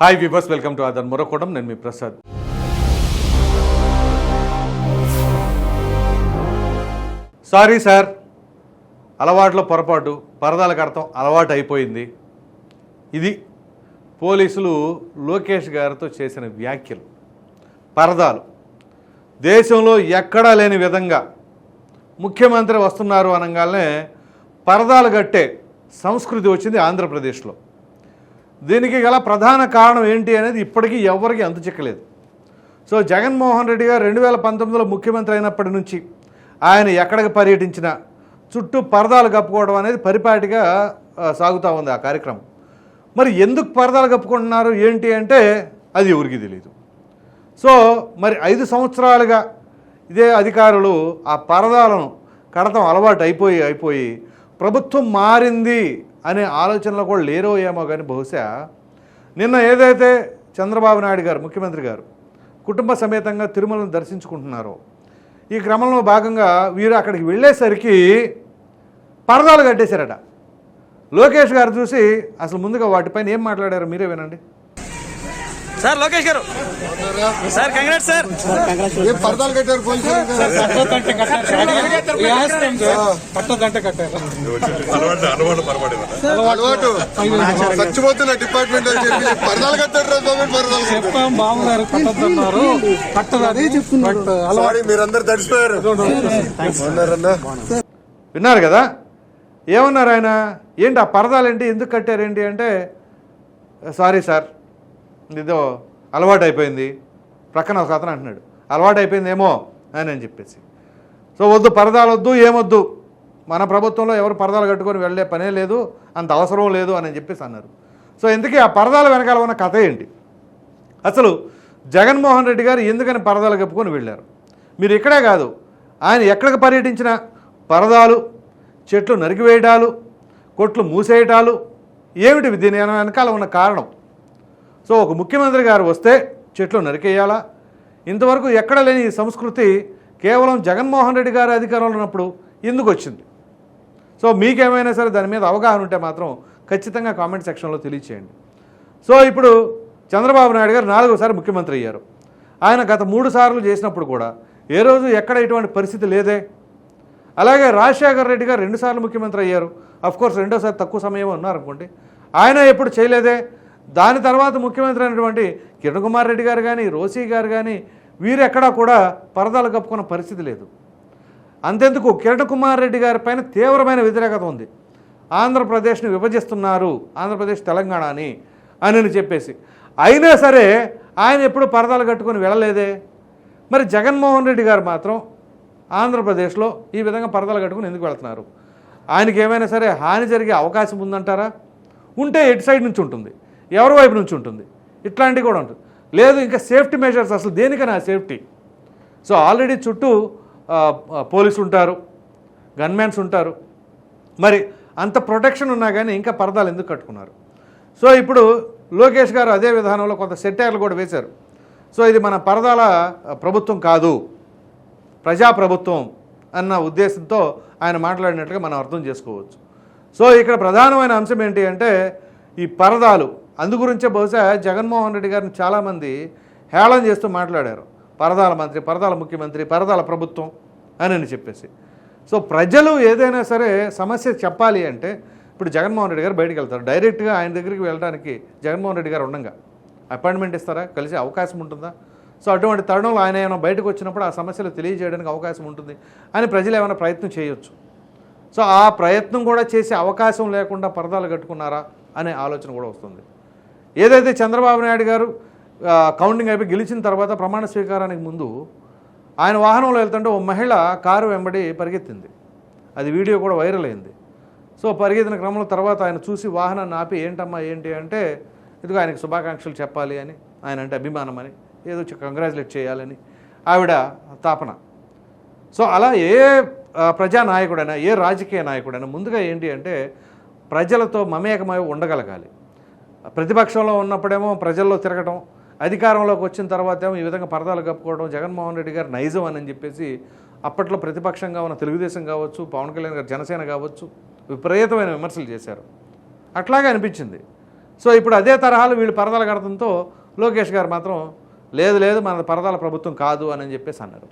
Hi viewers welcome to అదర్ మొరకోడం. నేను మీ ప్రసాద్. సారీ సార్ అలవాట్లో పొరపాటు పరదాల కడతాం అలవాటు అయిపోయింది. ఇది పోలీసులు లోకేష్ గారితో చేసిన వ్యాఖ్యలు పరదాలు. దేశంలో ఎక్కడా లేని విధంగా ముఖ్యమంత్రి వస్తున్నారు అనగానే పరదాలు కట్టే సంస్కృతి వచ్చింది ఆంధ్రప్రదేశ్లో. దీనికి గల ప్రధాన కారణం ఏంటి అనేది ఇప్పటికీ ఎవరికి అంత చిక్కలేదు. సో జగన్మోహన్ రెడ్డి గారు రెండు వేల పంతొమ్మిదిలో ముఖ్యమంత్రి అయినప్పటి నుంచి ఆయన ఎక్కడికి పర్యటించినా చుట్టూ పరదాలు కప్పుకోవడం అనేది పరిపాటిగా సాగుతూ ఉంది ఆ కార్యక్రమం. మరి ఎందుకు పరదాలు కప్పుకుంటున్నారు? ఏంటి అంటే అది ఎవరికి తెలియదు సో మరి ఐదు సంవత్సరాలుగా ఇదే అధికారులు ఆ పరదాలను కడతం అలవాటు అయిపోయి అయిపోయి ప్రభుత్వం మారింది అనే ఆలోచనలో కూడా లేరో ఏమో కానీ బహుశా నిన్న ఏదైతే చంద్రబాబు నాయుడు గారు ముఖ్యమంత్రి గారు కుటుంబ సమేతంగా తిరుమలను దర్శించుకుంటున్నారో ఈ క్రమంలో భాగంగా వీరు అక్కడికి వెళ్ళేసరికి పరదాలు కట్టేశారట. లోకేష్ గారు చూసి అసలు ముందుగా వాటిపైన ఏం మాట్లాడారో మీరే వినండి. సార్ లోకేష్ గారు. Sir congrat sir. పరదాలు కట్టారు అలవాటు అలవాటు పొరపాటు అలవాటు. చచ్చిపోతున్న డిపార్ట్మెంట్ అని చెప్పి పరదాలు కట్టారు రా బాబు. చెప్పాం బామ్మగారు కట్టద్దన్నారు కట్టదని సారీ మీరందరూ తడిసిపోయారు. విన్నారు కదా? ఏమన్నారు ఆయన? ఏంటి ఆ పరదాలు ఏంటి ఎందుకు కట్టారేంటి అంటే సారీ సార్. ఇదో అలవాటు అయిపోయింది ప్రక్కన ఒక అతను అంటున్నాడు అలవాటు అయిపోయిందేమో అని అని చెప్పేసి. సో వద్దు పరదాలు వద్దు ఏమొద్దు? మన ప్రభుత్వంలో ఎవరు పరదాలు కట్టుకొని వెళ్ళే పనే లేదు అంత అవసరం లేదు అని చెప్పేసి అన్నారు. సో ఇంతకీ ఆ పరదాల వెనకాల ఉన్న కథ ఏంటి? అసలు జగన్మోహన్ రెడ్డి గారు ఎందుకని పరదాలు కప్పుకొని వెళ్ళారు? మీరు ఇక్కడే కాదు ఆయన ఎక్కడికి పర్యటించినా? పరదాలు చెట్లు నరికివేయటాలు కొట్లు మూసేయటాలు ఏమిటి దీని వెనకాల ఉన్న కారణం? సో ఒక ముఖ్యమంత్రి గారు వస్తే చెట్లు నరికేయాలా? ఇంతవరకు ఎక్కడ లేని ఈ సంస్కృతి కేవలం జగన్మోహన్ రెడ్డి గారి అధికారంలో ఉన్నప్పుడు ఎందుకు వచ్చింది? సో మీకేమైనా సరే దాని మీద అవగాహన ఉంటే మాత్రం ఖచ్చితంగా కామెంట్ సెక్షన్లో తెలియచేయండి. సో ఇప్పుడు చంద్రబాబు నాయుడు గారు నాలుగోసారి ముఖ్యమంత్రి అయ్యారు. ఆయన గత మూడు సార్లు చేసినప్పుడు కూడా ఏ రోజు ఎక్కడ ఇటువంటి పరిస్థితి లేదే? అలాగే రాజశేఖర్ రెడ్డి గారు రెండుసార్లు ముఖ్యమంత్రి అయ్యారు. అఫ్కోర్స్ రెండోసారి తక్కువ సమయం ఉన్నారనుకోండి. ఆయన ఎప్పుడు చేయలేదే? దాని తర్వాత ముఖ్యమంత్రి అయినటువంటి కిరణ్ కుమార్ రెడ్డి గారు కానీ రోసీ గారు కానీ వీరెక్కడా కూడా పరదాలు కప్పుకున్న పరిస్థితి లేదు. అంతెందుకు కిరణ్ కుమార్ రెడ్డి గారి పైన తీవ్రమైన వ్యతిరేకత ఉంది. ఆంధ్రప్రదేశ్ని విభజిస్తున్నారు ఆంధ్రప్రదేశ్ తెలంగాణ అని అని చెప్పేసి. అయినా సరే ఆయన ఎప్పుడు పరదాలు కట్టుకొని వెళ్ళలేదే? మరి జగన్మోహన్ రెడ్డి గారు మాత్రం ఆంధ్రప్రదేశ్లో ఈ విధంగా పరదాలు కట్టుకుని ఎందుకు వెళ్తున్నారు? ఆయనకి ఏమైనా సరే హాని జరిగే అవకాశం ఉందంటారా? ఉంటే ఎటు సైడ్ నుంచి ఉంటుంది? ఎవరి వైపు నుంచి ఉంటుంది? ఇట్లాంటివి కూడా ఉంటుంది. లేదు ఇంకా సేఫ్టీ మెజర్స్ అసలు దేనికైనా సేఫ్టీ. సో ఆల్రెడీ చుట్టూ పోలీసు ఉంటారు గన్మ్యాన్స్ ఉంటారు. మరి అంత ప్రొటెక్షన్ ఉన్నా కానీ ఇంకా పరదాలు ఎందుకు కట్టుకున్నారు? సో ఇప్పుడు లోకేష్ గారు అదే విధానంలో కొంత సెటైర్లు కూడా వేశారు. సో ఇది మన పరదాల ప్రభుత్వం కాదు ప్రజాప్రభుత్వం అన్న ఉద్దేశంతో ఆయన మాట్లాడినట్టుగా మనం అర్థం చేసుకోవచ్చు. సో ఇక్కడ ప్రధానమైన అంశం ఏంటి అంటే ఈ పరదాలు అందుగురించే బహుశా జగన్మోహన్ రెడ్డి గారిని చాలామంది హేళన చేస్తూ మాట్లాడారు. పరదాల మంత్రి పరదాల ముఖ్యమంత్రి పరదాల ప్రభుత్వం అని అని చెప్పేసి. సో ప్రజలు ఏదైనా సరే సమస్య చెప్పాలి అంటే ఇప్పుడు జగన్మోహన్ రెడ్డి గారు బయటకు వెళ్తారు. డైరెక్ట్గా ఆయన దగ్గరికి వెళ్ళడానికి జగన్మోహన్ రెడ్డి గారు ఉండంగా. అపాయింట్మెంట్ ఇస్తారా? కలిసే అవకాశం ఉంటుందా? సో అటువంటి తరుణంలో ఆయన ఏమైనా బయటకు వచ్చినప్పుడు ఆ సమస్యలు తెలియజేయడానికి అవకాశం ఉంటుంది అని ప్రజలు ఏమైనా ప్రయత్నం చేయొచ్చు. సో ఆ ప్రయత్నం కూడా చేసే అవకాశం లేకుండా పరదాలు కట్టుకున్నారా అనే ఆలోచన కూడా వస్తుంది. ఏదైతే చంద్రబాబు నాయుడు గారు కౌంటింగ్ అయిపోయి గెలిచిన తర్వాత ప్రమాణ స్వీకారానికి ముందు ఆయన వాహనంలో వెళ్తుంటే ఓ మహిళ కారు వెంబడి పరిగెత్తింది. అది వీడియో కూడా వైరల్ అయింది. సో పరిగెత్తిన క్రమంలో తర్వాత ఆయన చూసి వాహనాన్ని ఆపి ఏంటమ్మా ఏంటి? అంటే ఇదిగో ఆయనకు శుభాకాంక్షలు చెప్పాలి అని. ఆయన అంటే అభిమానం అని. ఏదో కంగ్రాచులేట్ చేయాలని. ఆవిడ తాపన. సో అలా ఏ ప్రజానాయకుడైనా ఏ రాజకీయ నాయకుడైనా ముందుగా ఏంటి అంటే ప్రజలతో మమేకమై ఉండగలగాలి. ప్రతిపక్షంలో ఉన్నప్పుడేమో ప్రజల్లో తిరగటం అధికారంలోకి వచ్చిన తర్వాత ఏమో ఈ విధంగా పరదాలు కప్పుకోవడం జగన్మోహన్ రెడ్డి గారు నైజం అని చెప్పేసి అప్పట్లో ప్రతిపక్షంగా ఉన్న తెలుగుదేశం కావచ్చు పవన్ కళ్యాణ్ గారు జనసేన కావచ్చు విపరీతమైన విమర్శలు చేశారు. అట్లాగే అనిపించింది. సో ఇప్పుడు అదే తరహాలు వీళ్ళు పరదాలు కడటంతో లోకేష్ గారు మాత్రం లేదు లేదు మన పరదాల ప్రభుత్వం కాదు అని చెప్పేసి అన్నారు.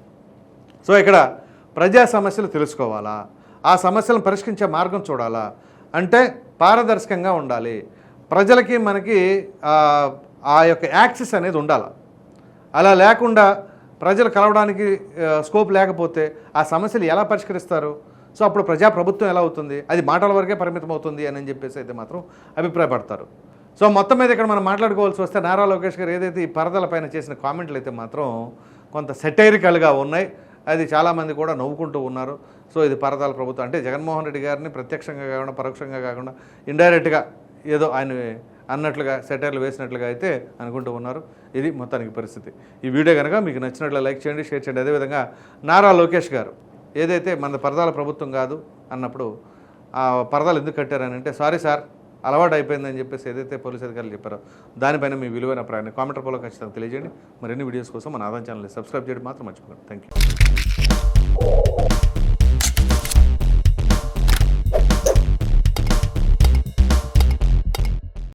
సో ఇక్కడ ప్రజా సమస్యలు తెలుసుకోవాలా? ఆ సమస్యలను పరిష్కరించే మార్గం చూడాలా? అంటే పారదర్శకంగా ఉండాలి. ప్రజలకి మనకి ఆ, యొక్క యాక్సెస్ అనేది ఉండాలి. అలా లేకుండా ప్రజలు కలవడానికి స్కోప్ లేకపోతే ఆ సమస్యలు ఎలా పరిష్కరిస్తారు? సో అప్పుడు ప్రజా ప్రభుత్వం ఎలా అవుతుంది? అది మాటల వరకే పరిమితం అవుతుంది అని చెప్పేసి అయితే మాత్రం అభిప్రాయపడతారు. సో మొత్తం మీద ఇక్కడ మనం మాట్లాడుకోవాల్సి వస్తే నారా లోకేష్ గారు ఏదైతే ఈ పరదల పైన చేసిన కామెంట్లు అయితే మాత్రం కొంత సెటైరికల్గా ఉన్నాయి. అది చాలామంది కూడా నవ్వుకుంటూ ఉన్నారు. సో ఇది పరదాల ప్రభుత్వం. అంటే జగన్మోహన్ రెడ్డి గారిని ప్రత్యక్షంగా కాకుండా పరోక్షంగా కాకుండా ఇండైరెక్ట్గా ఏదో ఆయన అన్నట్లుగా సెటైర్లు వేసినట్లుగా అయితే అనుకుంటూ ఉన్నారు. ఇది మొత్తానికి పరిస్థితి. ఈ వీడియో కనుక మీకు నచ్చినట్లు లైక్ చేయండి షేర్ చేయండి. అదేవిధంగా నారా లోకేష్ గారు ఏదైతే మన పరదాల ప్రభుత్వం కాదు అన్నప్పుడు ఆ పరదాలు ఎందుకు కట్టారని అంటే సారీ సార్ అలవాటు అయిపోయిందని చెప్పేసి ఏదైతే పోలీస్ అధికారులు చెప్పారో దానిపైన మీ విలువైన ప్రయాణం కామెంట్ రూపంలో ఖచ్చితంగా తెలియజేయండి. మరిన్ని వీడియోస్ కోసం మన ఆదాయం ఛానల్ని సబ్స్క్రైబ్ చేయడం మాత్రం మర్చిపోకండి. Thank you